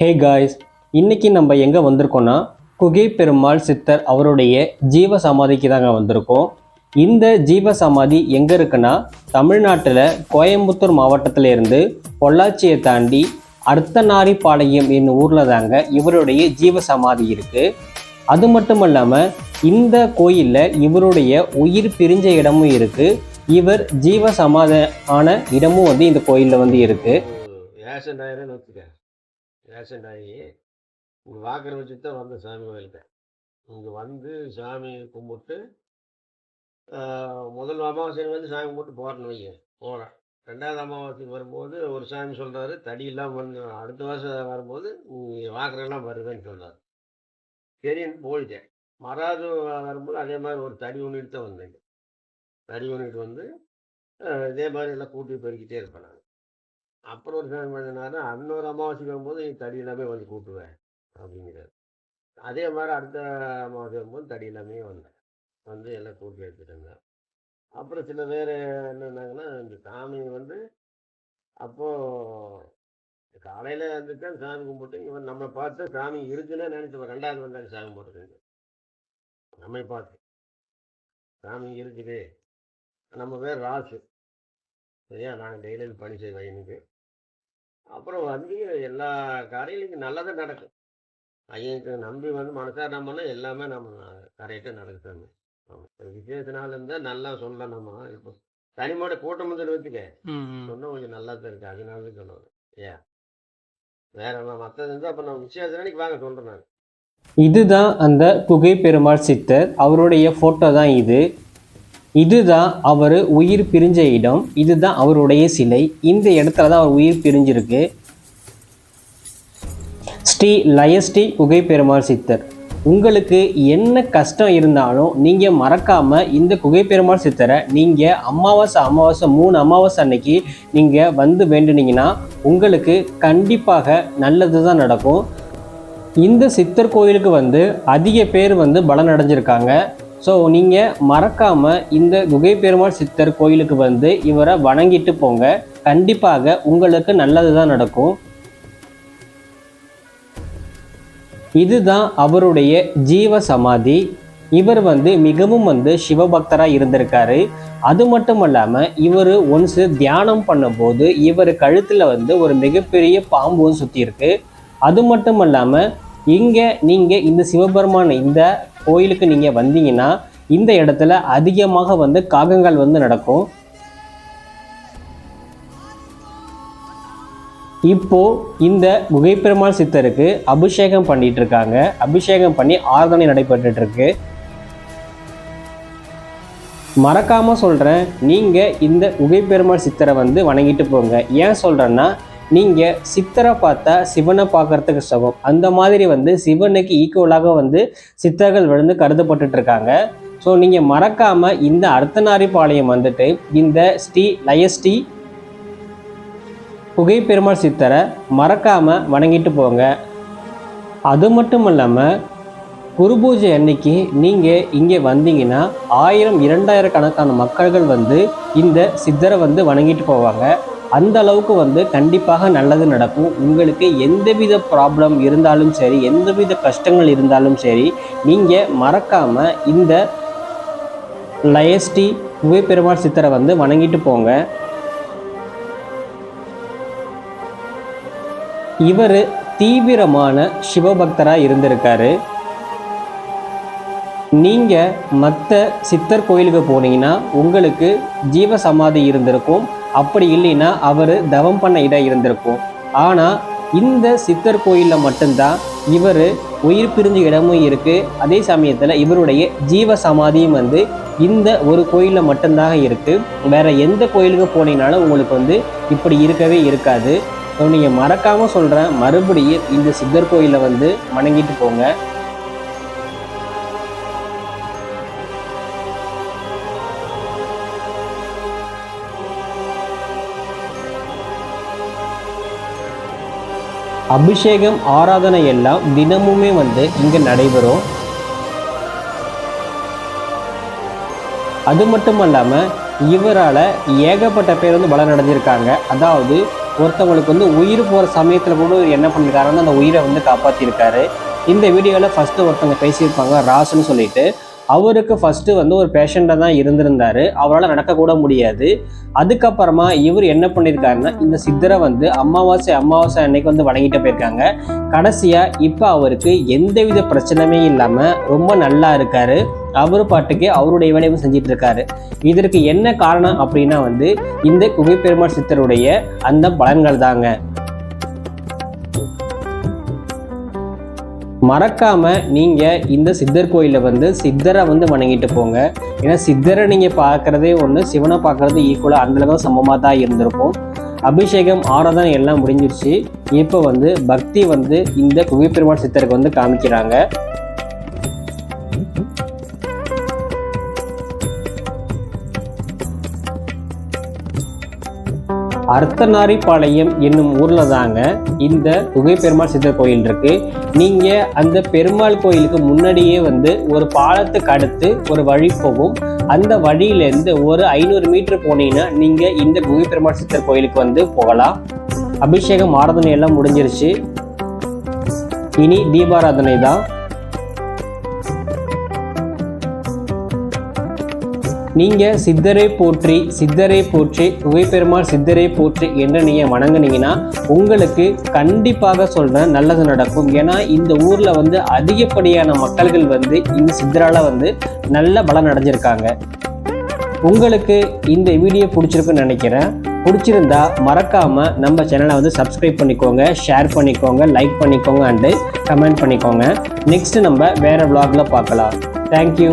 Hey guys இன்னைக்கு நம்ம எங்கே வந்திருக்கோன்னா குகை பெருமாள் சித்தர் அவருடைய ஜீவ சமாதிக்கு தாங்க வந்திருக்கோம். இந்த ஜீவ சமாதி எங்கே இருக்குன்னா தமிழ்நாட்டில் கோயம்புத்தூர் மாவட்டத்தில் இருந்து பொள்ளாச்சியை தாண்டி அர்த்தநாரிப்பாளையம் என்னும் ஊரில் தாங்க இவருடைய ஜீவ சமாதி இருக்குது அது மட்டும் இல்லாமல் இந்த கோயிலில் இவருடைய உயிர் பிரிஞ்ச இடமும் இருக்குது இவர் ஜீவ சமாதான ஆன இடமும் வந்து இந்த கோயிலில் வந்து இருக்குது ஆக்சிடென்ட் ஆகி இங்கே வாக்கரை வச்சு தான் வந்தேன் சாமி கோயிலுக்கு. இங்கே வந்து சாமி கும்பிட்டு முதல் அமாவாசைக்கு வந்து சாமி கும்பிட்டு போகிறேன்னு வைங்க. போகிறேன் ரெண்டாவது அமாவாசைக்கு வரும்போது ஒரு சாமி சொல்கிறாரு தடி இல்லாமல் வந்து அடுத்த வருஷம் வரும்போது நீ வாக்கரெல்லாம் வருவேன்னு சொன்னார். சரின்னு போயிட்டேன். மறாவது வரும்போது அதே மாதிரி ஒரு தடி ஒன்றுட்டு தான் வந்தேங்க. தடி ஒன்றுட்டு வந்து இதே மாதிரி எல்லாம் கூட்டி பெருக்கிட்டே இருப்பேன் நான். அப்புறம் ஒரு சாமி பண்ணினாரு இன்னொரு அமாவாசை வரும்போது நீ தடி எல்லாமே வந்து கூட்டுவேன் அப்படிங்கிறாரு அதே மாதிரி அடுத்த அமாவாசை வரும்போது தடி எல்லாமே வந்தேன் வந்து எல்லாம் கூட்டி எடுத்துட்டு இருந்தேன் அப்புறம் சில பேர் என்னன்னாங்கன்னா இந்த சாமி வந்து அப்போது காலையில் வந்துட்டு சாமி கும்பிட்டு இவன் நம்ம பார்த்து சாமி இருக்குன்னு நினச்சிப்போம் ரெண்டாவது வந்தாங்க சாமி போட்டுருக்கு நம்மை பார்த்து. சாமி இருக்குது நம்ம பேர் ராசு. சரியா? நாங்கள் டெய்லியும் பணி செய்வோம் எனக்கு அப்புறம் வந்து எல்லா காரியங்களுக்கும் நல்லதாக நடக்கும் ஐயனுக்கு நம்பி வந்து மனசார நம்பினா எல்லாமே நம்ம கரெக்டாக ஆமாம் விசேஷ நாள் இருந்தால் நல்லா சொல்லலாம் நம்ம இப்போ தனிமாட கூட்டம் வந்து வச்சுக்க. சொன்னால் கொஞ்சம் நல்லா தான் இருக்குது அதனால தான் சொல்லுவேன் ஏன்? வேற மற்றது இருந்தால் அப்போ நம்ம விசேஷ நாளைக்கு வாங்க சொல்கிறேன் நான். இதுதான் அந்த குகை பெருமாள் சித்தர். அவருடைய ஃபோட்டோ தான் இது. இதுதான் அவர் உயிர் பிரிஞ்ச இடம். இதுதான் அவருடைய சிலை. இந்த இடத்துல தான் அவர் உயிர் பிரிஞ்சிருக்கு. ஸ்ரீ லயஸ்ரீ குகை பெருமாள் சித்தர். உங்களுக்கு என்ன கஷ்டம் இருந்தாலும் நீங்கள் மறக்காமல் இந்த குகை பெருமாள் சித்தரை நீங்கள் அமாவாசை அமாவாசை மூணு அமாவாசை அன்னைக்கு நீங்கள் வந்து வேண்டுனீங்கன்னா உங்களுக்கு கண்டிப்பாக நல்லது தான் நடக்கும். இந்த சித்தர் கோயிலுக்கு வந்து அதிக பேர் வந்து பலன் அடைஞ்சிருக்காங்க ஸோ நீங்கள் மறக்காமல் இந்த குகை பெருமாள் சித்தர் கோயிலுக்கு வந்து இவரை வணங்கிட்டு போங்க. கண்டிப்பாக உங்களுக்கு நல்லது தான் நடக்கும். இதுதான் அவருடைய ஜீவ சமாதி. இவர் வந்து மிகவும் வந்து சிவபக்தராக இருந்திருக்காரு. அது மட்டும் இல்லாமல் இவர் ஒன்ஸ் தியானம் பண்ணும்போது இவர் கழுத்தில் வந்து ஒரு மிகப்பெரிய பாம்பும் சுற்றி இருக்கு அது மட்டும் இல்லாமல் இங்கே நீங்கள் இந்த சிவபெருமான் இந்த கோயிலுக்கு நீங்கள் வந்தீங்கன்னா இந்த இடத்துல அதிகமாக வந்து காகங்கள் வந்து நடக்கும். இப்போ இந்த குகைப்பெருமாள் சித்தருக்கு அபிஷேகம் பண்ணிட்டு இருக்காங்க அபிஷேகம் பண்ணி ஆராதனை நடைபெற்றுட்டு இருக்கு மறக்காம சொல்றேன் நீங்க இந்த குகைப்பெருமாள் சித்தரை வந்து வணங்கிட்டு போங்க. ஏன் சொல்றேன்னா நீங்கள் சித்தரை பார்த்தா சிவனை பார்க்கறதுக்கு சமம். அந்த மாதிரி வந்து சிவனுக்கு ஈக்குவலாக வந்து சித்தர்கள் விழுந்து கருதப்பட்டுட்டு இருக்காங்க. ஸோ நீங்கள் மறக்காமல் இந்த அர்த்தநாரிபாளையம் வந்துட்டு இந்த ஸ்ரீ லயஸ்ரீ புகைப்பெருமாள் பெருமாள் சித்தரை மறக்காமல் வணங்கிட்டு போங்க. அது மட்டும் இல்லாமல் குரு பூஜை அன்னைக்கு நீங்கள் இங்கே வந்தீங்கன்னா ஆயிரம் இரண்டாயிரக்கணக்கான மக்கள்கள் வந்து இந்த சித்தரை வந்து வணங்கிட்டு போவாங்க. அந்த அளவுக்கு வந்து கண்டிப்பாக நல்லது நடக்கும். உங்களுக்கு எந்தவித ப்ராப்ளம் இருந்தாலும் சரி எந்தவித கஷ்டங்கள் இருந்தாலும் சரி நீங்கள் மறக்காமல் இந்த லயஸ்டி குகை சித்தரை வந்து வணங்கிட்டு போங்க. இவர் தீவிரமான சிவபக்தராக இருந்திருக்காரு. நீங்கள் மற்ற சித்தர் கோயிலுக்கு போனீங்கன்னா உங்களுக்கு ஜீவ சமாதி இருந்திருக்கும். அப்படி இல்லைன்னா அவர் தவம் பண்ண இடம் இருந்திருக்கும். ஆனால் இந்த சித்தர் கோயிலில் மட்டும்தான் இவர் உயிர் பிரிஞ்ச இடமும் இருக்குது அதே சமயத்தில் இவருடைய ஜீவ சமாதியும் வந்து இந்த ஒரு கோயிலில் மட்டும்தான் இருக்குது வேற எந்த கோயிலுக்கு போனீங்கனாலும் உங்களுக்கு வந்து இப்படி இருக்கவே இருக்காது. ஸோ நீங்கள் மறக்காமல் சொல்கிறேன் மறுபடியும் இந்த சித்தர் கோயிலில் வந்து வணங்கிட்டு போங்க. அபிஷேகம் ஆராதனை எல்லாம் தினமுமே வந்து இங்கே நடைபெறும். அது மட்டும் இல்லாமல் இவரால் ஏகப்பட்ட பேர் வந்து பலன் அதாவது ஒருத்தவங்களுக்கு வந்து உயிர் போகிற சமயத்தில் கூட இவர் என்ன பண்ணியிருக்காருன்னா அந்த உயிரை வந்து காப்பாற்றிருக்காரு இந்த வீடியோவில் ஃபஸ்ட்டு ஒருத்தவங்க பேசியிருப்பாங்க ராசுன்னு சொல்லிட்டு. அவருக்கு ஃபஸ்ட்டு வந்து ஒரு பேஷண்ட்டாக தான் இருந்திருந்தாரு. அவரால் நடக்கக்கூட முடியாது. அதுக்கப்புறமா இவர் என்ன பண்ணியிருக்காருன்னா இந்த சித்தரை வந்து அமாவாசை அமாவாசை அன்னைக்கு வந்து வணங்கிட்டு போயிருக்காங்க. கடைசியாக இப்போ அவருக்கு எந்தவித பிரச்சனையுமே இல்லாமல் ரொம்ப நல்லா இருக்காரு. அவர் பாட்டுக்கு அவருடைய வேலையை செஞ்சிட்டு இருக்காரு இதற்கு என்ன காரணம் அப்படின்னா வந்து இந்த குகைப்பெருமாள் சித்தருடைய அந்த பலன்கள் தாங்க. மறக்காமல் நீங்கள் இந்த சித்தர் கோயிலில் வந்து சித்தரை வந்து வணங்கிட்டு போங்க. ஏன்னா சித்தரை நீங்கள் பார்க்குறதே ஒன்று சிவனை பார்க்கறது ஈக்குவலாக அந்தளவு சமமாக தான் இருந்திருக்கும். அபிஷேகம் ஆராதனை எல்லாம் முடிஞ்சிருச்சு. இப்போ வந்து பக்தி வந்து இந்த குகைப்பெருமாள் சித்தருக்கு வந்து காமிக்கிறாங்க. அர்த்தநாரிப்பாளையம் என்னும் ஊரில் தாங்க இந்த குகை பெருமாள் சித்தர் கோயில் இருக்கு. நீங்கள் அந்த பெருமாள் கோயிலுக்கு முன்னாடியே வந்து ஒரு பாலத்துக்கு அடுத்து ஒரு வழி போகும். அந்த வழியிலேருந்து ஒரு ஐநூறு மீட்டர் போனீங்கன்னா நீங்கள் இந்த குகை பெருமாள் சித்தர் கோயிலுக்கு வந்து போகலாம். அபிஷேகம் ஆராதனை எல்லாம் முடிஞ்சிருச்சு. இனி தீபாராதனை தான். நீங்கள் சித்தரை போற்றி சித்தரை போற்றி புகைப்பெருமாள் சித்தரை போற்றி என்று நீங்கள் வணங்குனீங்கன்னா உங்களுக்கு கண்டிப்பாக சொல்கிறேன் நல்லது நடக்கும். ஏன்னா இந்த ஊரில் வந்து அதிகப்படியான மக்கள்கள் வந்து இந்த சித்தரால் வந்து நல்ல பலம் அடைஞ்சிருக்காங்க. உங்களுக்கு இந்த வீடியோ பிடிச்சிருக்குன்னு நினைக்கிறேன். பிடிச்சிருந்தா மறக்காமல் நம்ம சேனலை வந்து சப்ஸ்கிரைப் பண்ணிக்கோங்க ஷேர் பண்ணிக்கோங்க லைக் பண்ணிக்கோங்க அண்டு கமெண்ட் பண்ணிக்கோங்க. நெக்ஸ்ட் நம்ம வேறு விளாகில் பார்க்கலாம். தேங்க்யூ